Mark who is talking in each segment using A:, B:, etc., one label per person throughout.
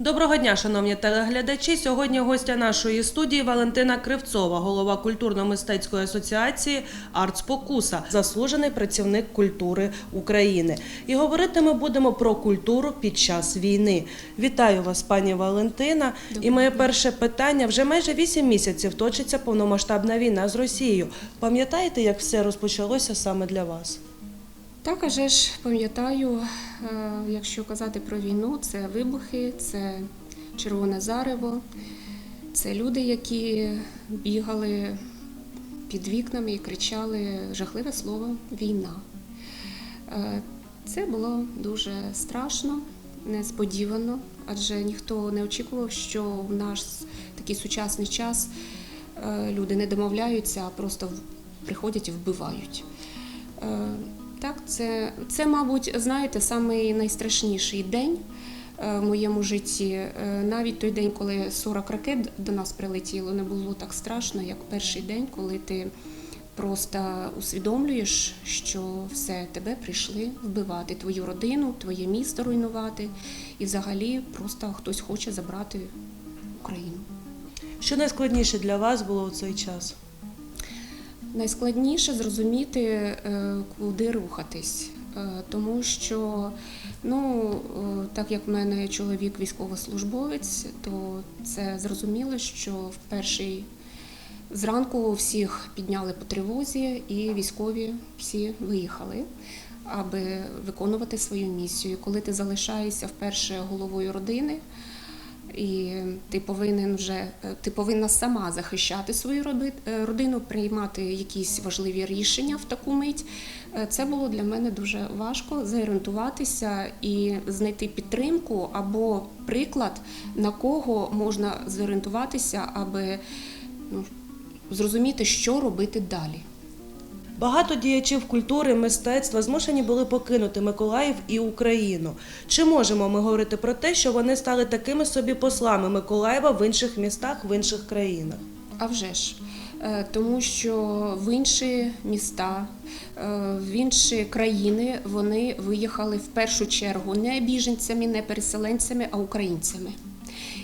A: Доброго дня, шановні телеглядачі. Сьогодні гостя нашої студії Валентина Кривцова, голова культурно-мистецької асоціації «Артспокуса», заслужений працівник культури України. І говорити ми будемо про культуру під час війни. Вітаю вас, пані Валентина. І моє перше питання: вже майже 8 місяців точиться повномасштабна війна з Росією. Пам'ятаєте, як все розпочалося саме для вас?
B: Так, аже ж пам'ятаю, е, якщо казати про війну, це вибухи, це червоне зарево, це люди, які бігали під вікнами і кричали жахливе слово війна. Е, Це було дуже страшно, несподівано, адже ніхто не очікував, що в наш такий сучасний час е, люди не домовляються, а просто приходять і вбивають. Так, це, це, мабуть, знаєте, самий найстрашніший день е, в моєму житті. Е, Навіть той день, коли 40 ракет до нас прилетіло, не було так страшно, як перший день, коли ти просто усвідомлюєш, що все тебе прийшли вбивати, твою родину, твоє місто руйнувати, і взагалі просто хтось хоче забрати Україну.
A: Що найскладніше для вас було у цей час?
B: Найскладніше зрозуміти, е, куди рухатись, Е, тому що, ну, е, так як в мене чоловік військовослужбовець, то це зрозуміло, що в перший зранку всіх підняли по тривозі, і військові всі виїхали, аби виконувати свою місію. Коли ти залишаєшся вперше головою родини. І ти повинен вже е, ти повинна сама захищати свою е, родину, приймати якісь важливі рішення в таку мить. Е, Це було для мене дуже важко зорієнтуватися і знайти підтримку або приклад, на кого можна зорієнтуватися, аби ну, зрозуміти, що робити далі.
A: Багато діячів культури, мистецтва змушені були покинути Миколаїв і Україну. Чи можемо ми говорити про те, що вони стали такими собі послами Миколаєва в інших містах, в інших країнах?
B: А вже ж. Е, Тому що в інші міста, е, в інші країни вони виїхали в першу чергу не біженцями, не переселенцями, а українцями.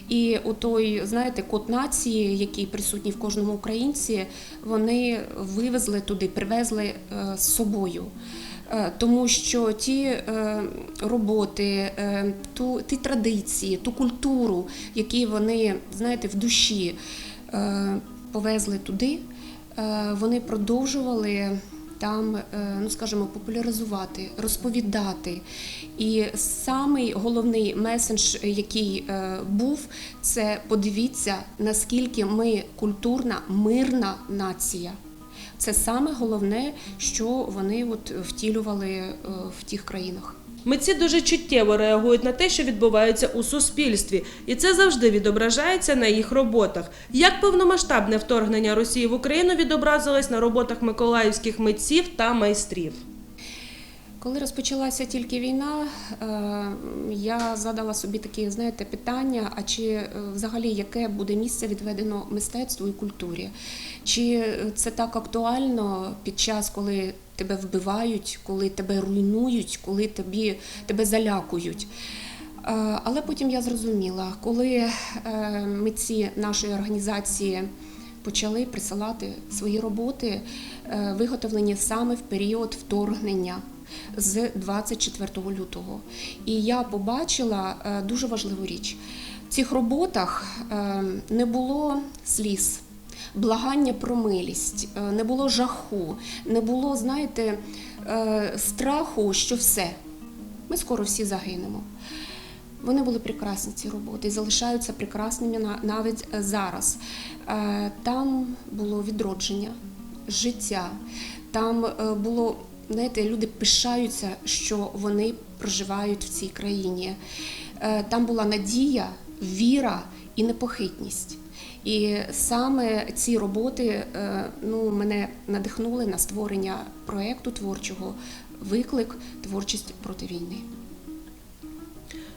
B: І у той, знаєте, код нації, який присутній в кожному українці, вони вивезли туди, привезли е, з собою. Е, Тому що ті е, роботи, ту, ті традиції, ту культуру, які вони, знаєте, в душі повезли туди, вони продовжували там, е, ну скажімо, популяризувати, розповідати. І самий головний месендж, який е, був, це подивіться, наскільки ми культурна, мирна нація. Це саме головне, що вони от втілювали е, в тих країнах.
A: Митці дуже чуттєво реагують на те, що відбувається у суспільстві, і це завжди відображається на їх роботах. Як повномасштабне вторгнення Росії в Україну відобразилось на роботах миколаївських митців та майстрів?
B: Коли розпочалася тільки війна, е, я задала собі такі, знаєте, питання: а чи е, взагалі яке буде місце відведено мистецтву і культурі? Чи це так актуально під час, коли тебе вбивають, коли тебе руйнують, коли тобі, тебе залякують? Е, Але потім я зрозуміла, коли е, митці нашої організації почали присилати свої роботи, е, виготовлені саме в період вторгнення з 24 лютого. І я побачила дуже важливу річ. В цих роботах не було сліз. Благання про милість, е, не було жаху, не було, знаєте, е, страху, що все, ми скоро всі загинемо. Вони були прекрасні ці роботи і залишаються прекрасними на- навіть е, зараз. Там було відродження, життя, там було, знаєте, люди пишаються, що вони проживають в цій країні. Там була надія, віра і непохитність. І саме ці роботи е, ну, мене надихнули на створення проєкту творчого Виклик творчість проти війни.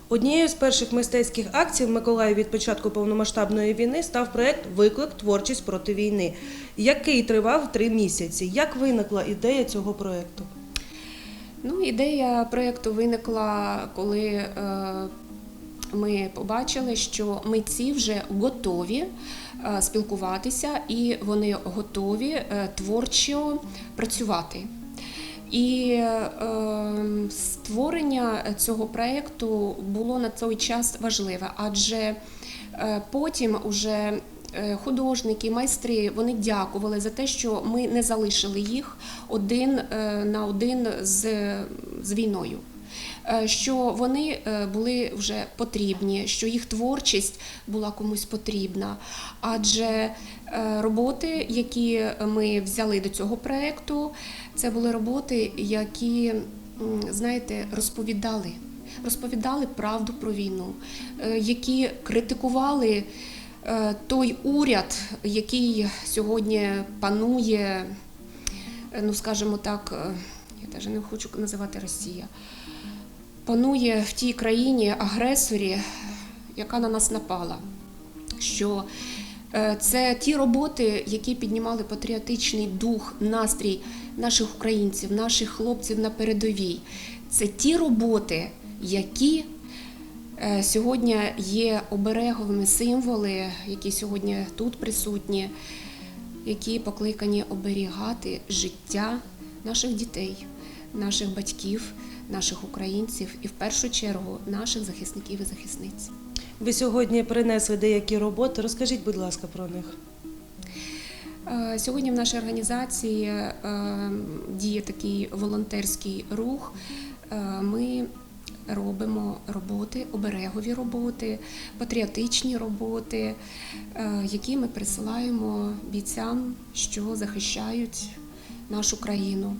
A: Однією з перших мистецьких акцій в Миколаєві від початку повномасштабної війни став проект Виклик Творчість проти війни, який тривав три місяці. Як виникла ідея цього проекту?
B: Ну, ідея проєкту виникла, коли е, ми побачили, що митці вже готові е, спілкуватися і вони готові е, творчо працювати. І е, створення цього проєкту було на той час важливе, адже е, потім уже художники, майстри вони дякували за те, що ми не залишили їх один на один з, з війною. Е, Що вони е, були вже потрібні, що їх творчість була комусь потрібна. Адже е, роботи, які ми взяли до цього проєкту, це були роботи, які, знаєте, розповідали, розповідали правду про війну, які критикували той уряд, який сьогодні панує, ну скажімо так, навіть не хочу називати Росія, панує в тій країні агресорі, яка на нас напала. Що е, це ті роботи, які піднімали патріотичний дух, настрій наших українців, наших хлопців на передовій. Це ті роботи, які е, сьогодні є обереговими символи, які сьогодні тут присутні, які покликані оберігати життя наших дітей, наших батьків, наших українців і в першу чергу наших захисників і захисниць.
A: Ви сьогодні принесли деякі роботи. Розкажіть, будь ласка, про них.
B: Е, Сьогодні в нашій організації е, діє такий волонтерський рух. Е, Ми робимо роботи, оберегові роботи, патріотичні роботи, які ми присилаємо бійцям, що захищають нашу країну.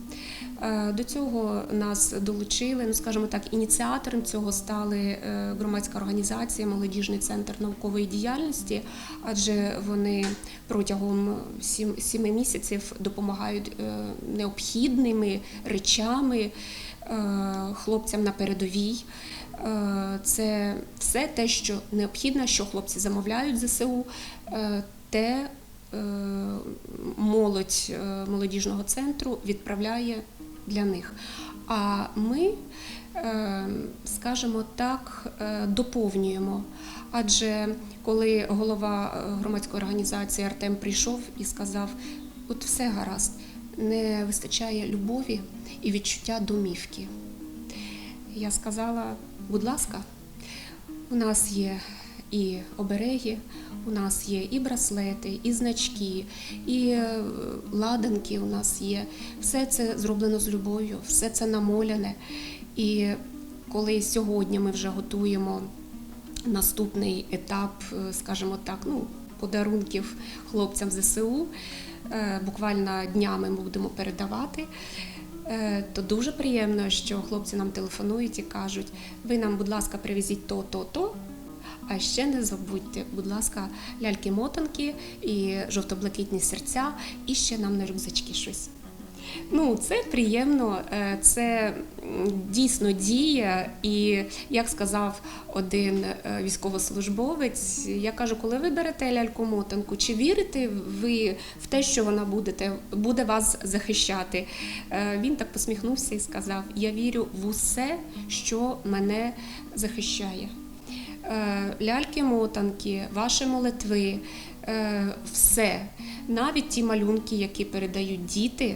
B: Е, До цього нас долучили, ну скажімо так, ініціатором цього стали е, громадська організація Молодіжний центр наукової діяльності, адже вони протягом сім, сіми місяців допомагають е, необхідними речами хлопцям на передовій. Це все те, що необхідно, що хлопці замовляють ЗСУ, те молодь молодіжного центру відправляє для них. А ми, е, скажімо так, е, доповнюємо. Адже коли голова громадської організації Артем прийшов і сказав: от все гаразд, не вистачає любові і відчуття домівки. Я сказала, будь ласка, у нас є і обереги, у нас є і браслети, і значки, і е, ладанки у нас є. Все це зроблено з любов'ю, все це намоляне. І коли сьогодні ми вже готуємо наступний етап, е, скажімо так, ну, подарунків хлопцям ЗСУ, е, буквально днями ми будемо передавати. То дуже приємно, що хлопці нам телефонують і кажуть: ви нам, будь ласка, привезіть то, то, то. А ще не забудьте, будь ласка, ляльки-мотанки і жовто-блакитні серця, і ще нам на рюкзачки щось. Ну, це приємно, е, це дійсно діє. І як сказав один е, військовослужбовець, я кажу, коли ви берете ляльку-мотанку, чи вірите ви в те, що вона будете, буде вас захищати? Е, Він так посміхнувся і сказав: Я вірю в усе, що мене захищає. Е, Ляльки-мотанки, ваші молитви, е, все, навіть ті малюнки, які передають діти.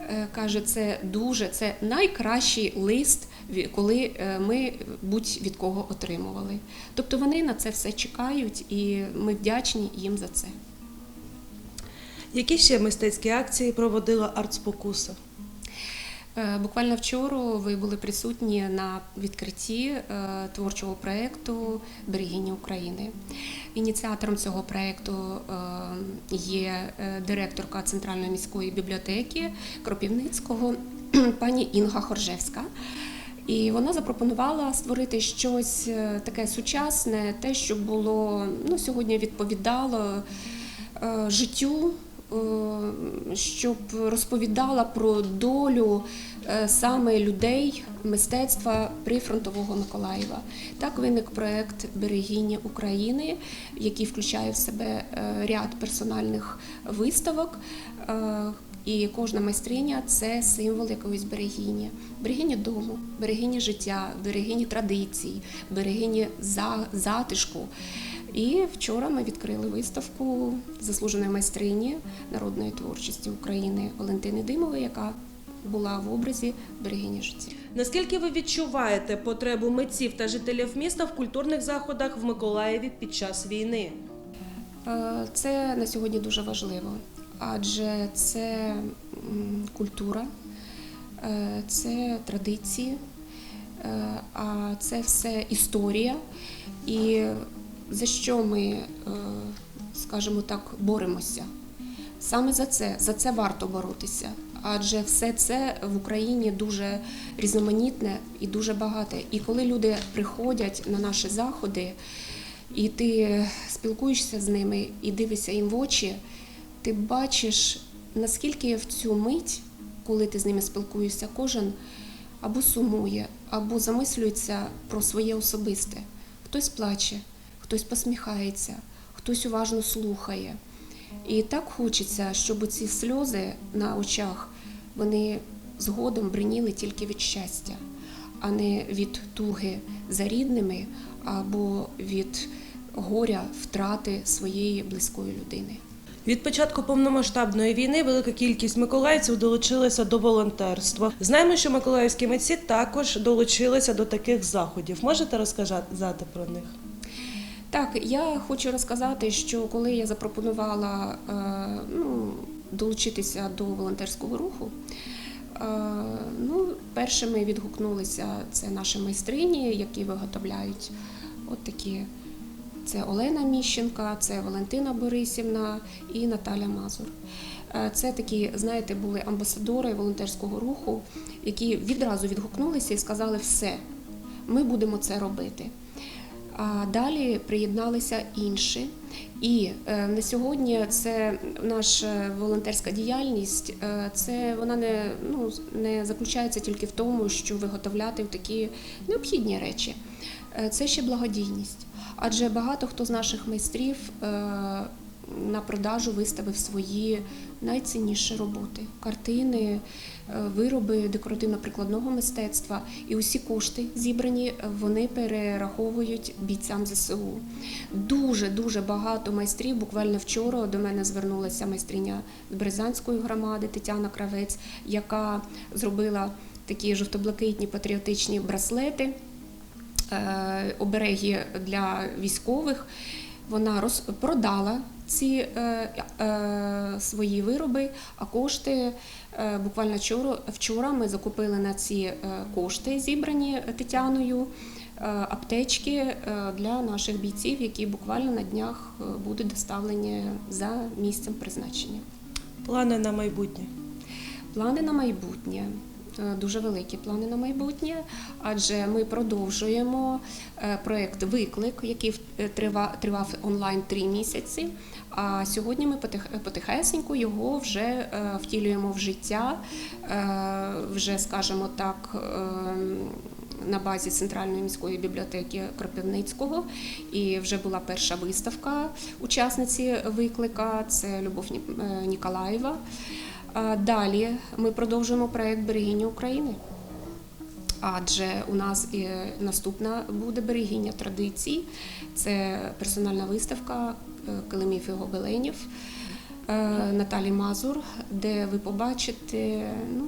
B: Е, Каже, це дуже це найкращий лист, коли ми будь від кого отримували. Тобто вони на це все чекають, і ми вдячні їм за це.
A: Які ще мистецькі акції проводила артспокуса?
B: Е, Буквально вчора ви були присутні на відкритті е, творчого проєкту Берегині України. Ініціатором цього проєкту е, є директорка Центральної міської бібліотеки Кропівницького пані Інга Хоржевська. І вона запропонувала створити щось таке сучасне, те, що було ну, сьогодні відповідало життю, щоб розповідала про долю е, саме людей мистецтва прифронтового Миколаєва. Так виник проект Берегині України, який включає в себе е, ряд персональних виставок. Е, І кожна майстриня це символ якоїсь берегині. Берегині дому, берегині життя, берегині традицій, берегині затишку. І вчора ми відкрили виставку заслуженої майстрині народної творчості України Валентини Димової, яка була в образі берегині життя.
A: Наскільки ви відчуваєте потребу митців та жителів міста в культурних заходах в Миколаєві під час війни?
B: Е, Це на сьогодні дуже важливо, адже це культура, е, це традиції, е, а це все історія. І за що ми, е, скажімо так, боремося? Саме за це, за це варто боротися. Адже все це в Україні дуже різноманітне і дуже багате. І коли люди приходять на наші заходи, і ти спілкуєшся з ними і дивишся їм в очі, ти бачиш, наскільки в цю мить, коли ти з ними спілкуєшся, кожен або сумує, або замислюється про своє особисте. Хтось плаче, хтось посміхається, хтось уважно слухає. І так хочеться, щоб ці сльози на очах вони згодом бриніли тільки від щастя, а не від туги за рідними або від горя втрати своєї близької людини.
A: Від початку повномасштабної війни велика кількість миколаївців долучилася до волонтерства. Знаємо, що миколаївські митці також долучилися до таких заходів. Можете розказати про них?
B: Так, я хочу розказати, що коли я запропонувала е, ну, долучитися до волонтерського руху, е, ну, першими відгукнулися це наші майстрині, які виготовляють от такі. Це Олена Міщенка, це Валентина Борисівна і Наталя Мазур. Е, Це такі, знаєте, були амбасадори волонтерського руху, які відразу відгукнулися і сказали, все, ми будемо це робити. А далі приєдналися інші. І е, на сьогодні це наша волонтерська діяльність. е, Це вона не, ну, не заключається тільки в тому, що виготовляти такі необхідні речі. Е, Це ще благодійність. Адже багато хто з наших майстрів на продажу виставив свої найцінніші роботи картини, е, вироби декоративно-прикладного мистецтва. І усі кошти зібрані е, вони перераховують бійцям ЗСУ. Дуже дуже багато майстрів. Буквально вчора до мене звернулася майстриня з Березанської громади Тетяна Кравець, яка зробила такі жовто-блакитні патріотичні браслети е, обереги для військових. Вона продала ці е, е, свої вироби, а кошти е, буквально вчора, вчора ми закупили на ці е, кошти, зібрані Тетяною, е, аптечки е, для наших бійців, які буквально на днях е, будуть доставлені за місцем призначення.
A: Плани на майбутнє.
B: Плани на майбутнє. Е, Дуже великі плани на майбутнє, адже ми продовжуємо е, проект Виклик, який е, тривав онлайн три місяці. А сьогодні ми потих- потихесеньку його вже втілюємо в життя, вже скажімо так. На базі центральної міської бібліотеки Кропивницького і вже була перша виставка учасниці виклика. Це Любов Ні- Ніколаєва. Далі ми продовжуємо проект Берегиня України. Адже у нас і наступна буде берегиня традицій. Це персональна виставка е, килимів і гобеленів е, Наталі Мазур, де ви побачите, ну,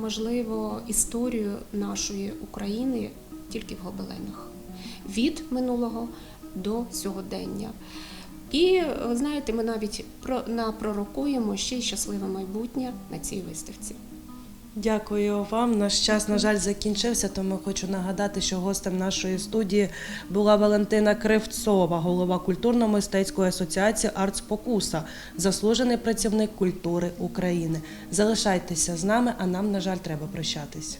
B: можливо, історію нашої України тільки в гобеленах від минулого до сьогодення. І знаєте, ми навіть про напророкуємо ще й щасливе майбутнє на цій виставці.
A: Дякую вам. Наш час, на жаль, закінчився, тому хочу нагадати, що гостем нашої студії була Валентина Кривцова, голова культурно-мистецької асоціації «Артспокуса», заслужений працівник культури України. Залишайтеся з нами, а нам, на жаль, треба прощатись.